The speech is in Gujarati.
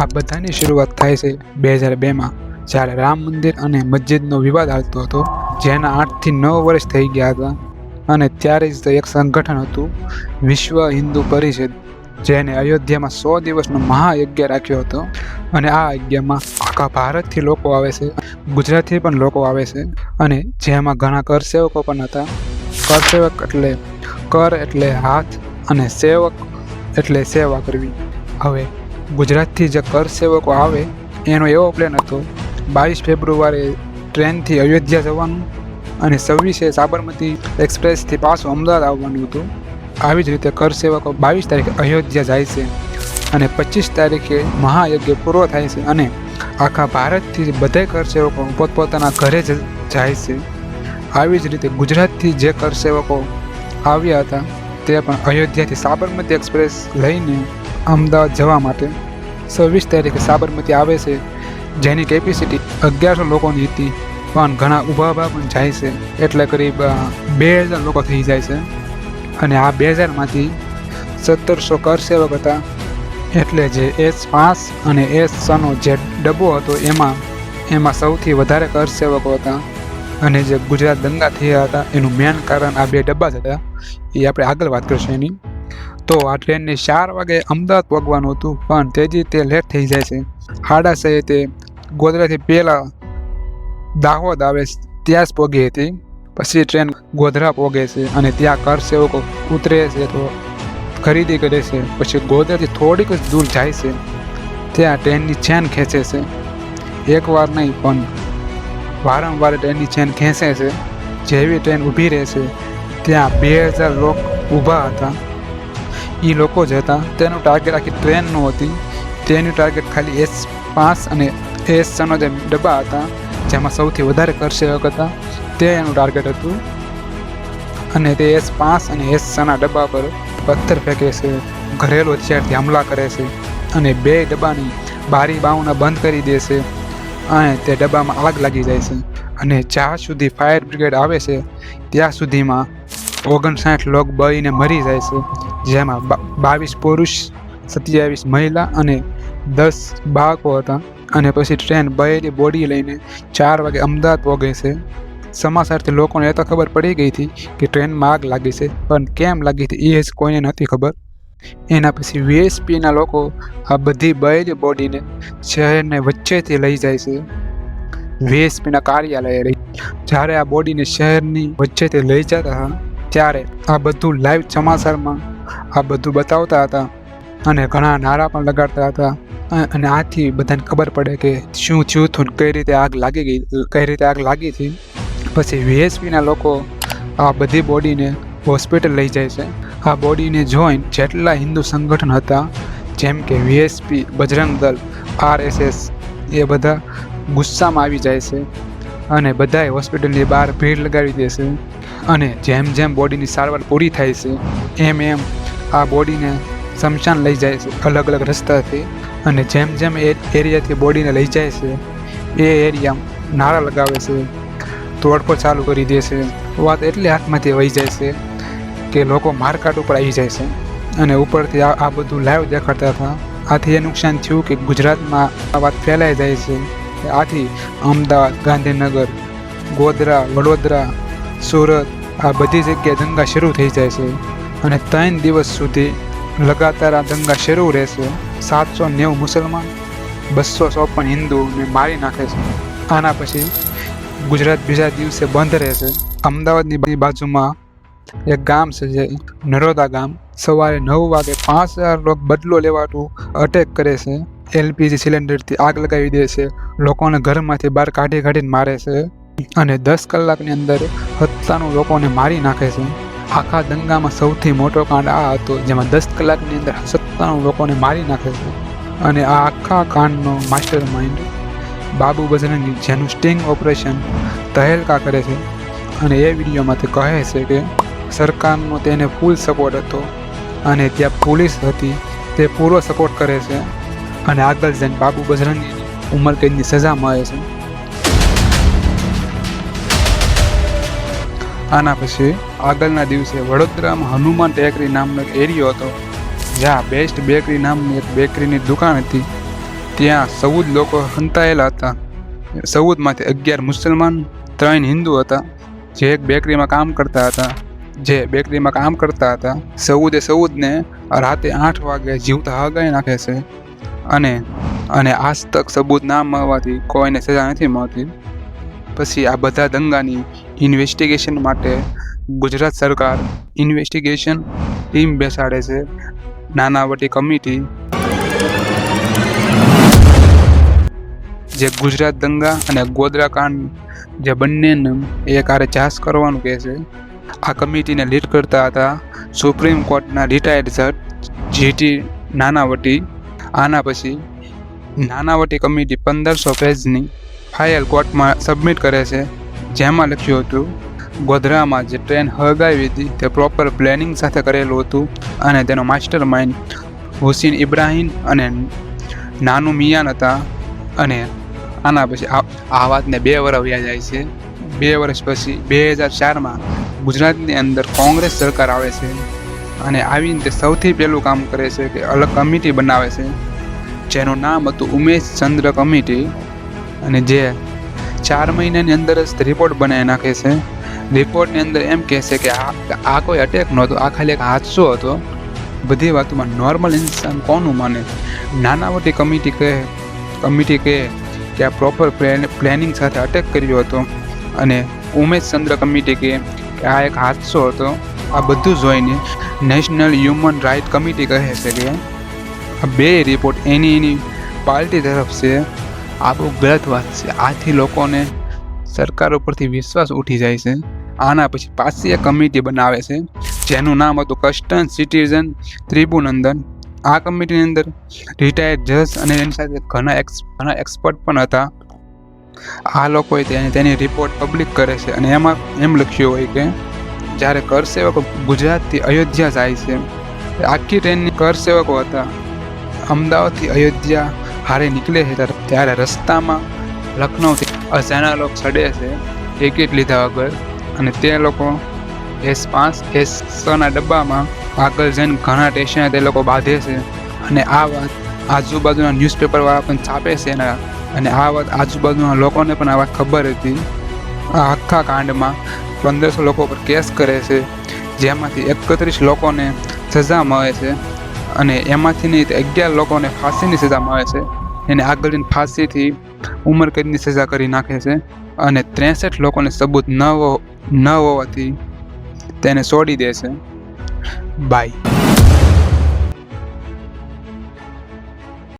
આ બધાની શરૂઆત થાય છે બે હજાર બેમાં જ્યારે રામ મંદિર અને મસ્જિદનો વિવાદ હાલતો હતો, જેના આઠથી નવ વર્ષ થઈ ગયા હતા. અને ત્યારે જ એક સંગઠન હતું, વિશ્વ હિન્દુ પરિષદ, જેને અયોધ્યામાં સો દિવસનો મહાયજ્ઞ રાખ્યો હતો. અને આ યજ્ઞમાં આખા ભારતથી લોકો આવે છે, ગુજરાતથી પણ લોકો આવે છે. અને જેમાં ઘણા કરસેવકો પણ હતા. કરસેવક એટલે કર એટલે હાથ અને સેવક એટલે સેવા કરવી. હવે ગુજરાતથી જે કર સેવકો આવે, એનો એવો પ્લાન હતો, બાવીસ ફેબ્રુઆરી ટ્રેનથી અયોધ્યા જવાનું અને છવ્વીસે સાબરમતી એક્સપ્રેસથી પાછું અમદાવાદ આવવાનું હતું. આવી જ રીતે કર સેવકો બાવીસ તારીખે અયોધ્યા જાય છે અને પચીસ તારીખે મહાયજ્ઞ પૂરો થાય છે અને આખા ભારતથી બધા કર સેવકો પોતપોતાના ઘરે જ જાય છે. આવી જ રીતે ગુજરાતથી જે કર સેવકો આવ્યા હતા, તે પણ અયોધ્યાથી સાબરમતી એક્સપ્રેસ લઈને અમદાવાદ જવા માટે છવ્વીસ તારીખે સાબરમતી આવે છે, જેની કેપેસિટી અગિયારસો લોકોની હતી, પણ ઘણા ઊભા ઊભા પણ જાય છે. એટલે કરીબ બે હજાર લોકો થઈ જાય છે. અને આ બે હજારમાંથી સત્તરસો કરસેવક હતા. એટલે જે એસ પાંચ અને એસ છનો જે ડબ્બો હતો, એમાં એમાં સૌથી વધારે કરસેવકો હતા. અને જે ગુજરાત દંગા થયા હતા, એનું મેન કારણ આ બે ડબ્બા જ હતા. એ આપણે આગળ વાત કરીશું એની. તો આ ટ્રેનને ચાર વાગે અમદાવાદ પહોંચવાનું હતું, પણ તેજી તે લેટ થઈ જાય છે. છએ તે ગોધરાથી પહેલાં દાહોદ આવે ત્યાં જ પહોંચી હતી. પછી ટ્રેન ગોધરા પહોંચે છે અને ત્યાં કર સેવકો ઉતરે છે તો ખરીદી કરે છે. પછી ગોધરાથી થોડીક જ દૂર જાય છે, ત્યાં ટ્રેનની ચેન ખેંચે છે. એકવાર નહીં, પણ વારંવાર ટ્રેનની ચેન ખેંચે છે. જેવી ટ્રેન ઊભી રહે છે, ત્યાં બે હજાર લોક ઊભા હતા. એ લોકો જ હતા, તેનું ટાર્ગેટ આખી ટ્રેન ન હતી. તેનું ટાર્ગેટ ખાલી એસ પાંચ અને એસ છનો જે ડબ્બા હતા, જેમાં સૌથી વધારે કરસેવક હતા, તે એનું ટાર્ગેટ હતું. અને તે એસ પાંચ અને એસ છના ડબ્બા પર પથ્થર ફેંકે છે, ઘરેલું હથિયારથી હુમલા કરે છે અને બે ડબ્બાની બારી બાઉના બંધ કરી દે છે અને તે ડબ્બામાં આગ લાગી જાય છે. અને જ્યાં સુધી ફાયર બ્રિગેડ આવે છે, ત્યાં સુધીમાં ઓગણસાઠ લોક બળીને મરી જાય છે. જેમાં બાવીસ પુરુષ, સત્યાવીસ મહિલા અને દસ બાળકો હતા. અને પછી ટ્રેન બહેરી બોડી લઈને ચાર વાગે અમદાવાદ પહોંચે છે. સમાચારથી લોકોને એ તો ખબર પડી ગઈ હતી કે ટ્રેનમાં આગ લાગી છે. પણ કેમ લાગી હતી એ જ કોઈને નથી ખબર. એના પછી વીએસપીના લોકો આ બધી બહેરી બોડીને શહેરને વચ્ચેથી લઈ જાય છે. વીએસપીના કાર્યાલયે રહી. જ્યારે આ બોડીને શહેરની વચ્ચેથી લઈ જતા હતા, ત્યારે આ બધું લાઈવ સમાચારમાં આ બધું બતાવતા હતા અને ઘણા નારા પણ લગાડતા હતા. અને આથી બધાને ખબર પડે કે શું થયું હતું કઈ રીતે આગ લાગી ગઈ કઈ રીતે આગ લાગી હતી. પછી વીએસપીના લોકો આ બધી બોડીને હોસ્પિટલ લઈ જાય છે. આ બોડીને જોઈન જેટલા હિન્દુ સંગઠન હતા, જેમ કે વીએસપી બજરંગ દળ આરએસએસ એ બધા ગુસ્સામાં આવી જાય છે અને બધાએ હોસ્પિટલની બહાર ભીડ લગાવી દે છે. અને જેમ જેમ બોડીની સારવાર પૂરી થાય છે, એમ એમ આ બોડીને શમશાન લઈ જાય છે, અલગ અલગ રસ્તાથી. અને જેમ જેમ એ એરિયાથી બોડીને લઈ જાય છે, એ એરિયા નારા લગાવે છે, તોડફોડ ચાલુ કરી દે છે. વાત એટલી હાથમાંથી વહી જાય છે કે લોકો મારકાટ ઉપર આવી જાય છે. અને ઉપરથી આ બધું લાઈવ દેખાડતા હતા. આથી એ નુકસાન થયું કે ગુજરાતમાં આ વાત ફેલાઈ જાય છે. આથી અમદાવાદ, ગાંધીનગર, ગોધરા, વડોદરા સુરત આ બધી જગ્યાએ દંગા શરૂ થઈ જાય છે અને ત્રણ દિવસ સુધી લગાતાર આ દંગા શરૂ રહેશે. સાતસો નેવું મુસલમાન, બસો ચોપન હિન્દુને મારી નાખે છે. આના પછી ગુજરાત બીજા દિવસે બંધ રહેશે. અમદાવાદની બાજુમાં એક ગામ છે જે નરોદા ગામ. સવારે નવ વાગે પાંચ હજાર લોકો બદલો લેવાનું અટેક કરે છે. એલપીજી સિલિન્ડરથી આગ લગાવી દે છે. લોકોને ઘરમાંથી બહાર કાઢી કાઢીને મારે છે. અને દસ કલાકની અંદર સત્તાણું લોકોને મારી નાખે છે. આખા દંગામાં સૌથી મોટો કાંડ આ હતો, જેમાં દસ કલાકની અંદર સત્તાણું લોકોને મારી નાખે છે. અને આ આખા કાંડનો માસ્ટર માઇન્ડ બાબુ બજરંગી જેનું સ્ટિંગ ઓપરેશન તહેલકા કરે છે. અને એ વિડીયોમાં તે કહે છે કે, સરકારનો તેને ફૂલ સપોર્ટ હતો અને ત્યાં પોલીસ હતી, તે પૂરો સપોર્ટ કરે છે. અને આગળ જઈને બાબુ બજરંગીની ઉંમર કેદની સજા મળે છે. આના પછી આગળના દિવસે વડોદરામાં હનુમાન ટેકરી નામનો એક એરિયો હતો, જ્યાં બેસ્ટ બેકરી નામની એક બેકરીની દુકાન હતી. ત્યાં ચૌદ લોકો સંતાયેલા હતા. ચૌદમાંથી અગિયાર મુસલમાન, ત્રણ હિન્દુ હતા, જે એક બેકરીમાં કામ કરતા હતા. જે બેકરીમાં કામ કરતા હતા ચૌદે ચૌદને રાતે આઠ વાગે જીવતા હગાઈ નાખે છે. અને અને આજ તક સબૂત ના મળવાથી કોઈને સજા નથી મળતી. પછી આ બધા દંગાની ઇન્વેસ્ટિગેશન માટે ગુજરાત સરકાર ઇન્વેસ્ટિગેશન ટીમ બેસાડે છે. નાનાવટી કમિટી જે ગુજરાત દંગા અને ગોધરાકાંડ જે બંનેને એક હારે ચાસ કરવાનું કહે છે. આ કમિટીને લીડ કરતા હતા સુપ્રીમ કોર્ટના રિટાયર્ડ જજ જીટી નાનાવટી. આના પછી નાનાવટી કમિટી પંદરસો પેજની ફાઇલ કોર્ટમાં સબમિટ કરે છે. જેમાં લખ્યું હતું, ગોધરામાં જે ટ્રેન હળગાવી હતી, તે પ્રોપર પ્લેનિંગ સાથે કરેલું હતું અને તેનો માસ્ટર માઇન્ડ હુસીન ઇબ્રાહીમ અને નાનું મિયાન હતા અને આના પછી આ વાતને બે વર્ષ વ્યા જાય છે. બે વર્ષ પછી બે હજાર ચારમાં ગુજરાતની અંદર કોંગ્રેસ સરકાર આવે છે અને આવીને તે સૌથી પહેલું કામ કરે છે કે અલગ કમિટી બનાવે છે. જેનું નામ હતું ઉમેશ ચંદ્ર કમિટી અને જે ચાર મહિનાની અંદર જ રિપોર્ટ બનાવી નાખે છે. રિપોર્ટની અંદર એમ કહે છે કે આ કોઈ અટેક નહોતો આ ખાલી એક હાદસો હતો. બધી વાતોમાં નોર્મલ ઇન્સાન કોનું માને? નાના મોટી કમિટી કહે કમિટી કહે કે આ પ્રોપર પ્લાનિંગ સાથે અટેક કર્યો હતો. અને ઉમેશ ચંદ્ર કમિટી કહે કે આ એક હાદસો હતો. આ બધું જોઈને નેશનલ હ્યુમન રાઇટ કમિટી કહે છે કે આ બે રિપોર્ટ એની એની પાર્ટી તરફ છે. આ બહુ ગલત વાત છે. આથી લોકોને સરકાર ઉપરથી વિશ્વાસ ઉઠી જાય છે. આના પછી પાછી કમિટી બનાવે છે, જેનું નામ હતું કસ્ટન સિટીઝન ત્રિભુનંદન આ કમિટીની અંદર રિટાયર્ડ જજ અને એની સાથે ઘણા એક્સ ઘણા એક્સપર્ટ પણ હતા. આ લોકોએ તેની તેની રિપોર્ટ પબ્લિક કરે છે અને એમાં એમ લખ્યું હોય કે, જ્યારે કર સેવકો ગુજરાતથી અયોધ્યા જાય છે, આખી ટ્રેનની કર સેવકો હતા. અમદાવાદથી અયોધ્યા હારે નીકળે છે ત્યારે- રસ્તામાં લખનૌથી અજાણા લોકો ચડે છે, ટિકિટ લીધા વગર. અને તે લોકો એસ પાંચ, એસ છના ડબ્બામાં આગળ જઈને ઘણા સ્ટેશને તે લોકો બાંધે છે. અને આ વાત આજુબાજુના ન્યૂઝપેપરવાળા પણ છાપે છે એના. અને આ વાત આજુબાજુના લોકોને પણ આ વાત ખબર હતી. આ આખા કાંડમાં પંદરસો લોકો પર કેસ કરે છે, જેમાંથી એકત્રીસ લોકોને સજા મળે છે. અને એમાંથી નહીં અગિયાર લોકોને ફાંસીની સજા મળે છે. એને આગળ જઈને ફાંસીથી ઉમરકેદની સજા કરી નાખે છે અને ત્રેસઠ લોકોને સબૂત ન ન હોવાથી તેને છોડી દે છે. બાય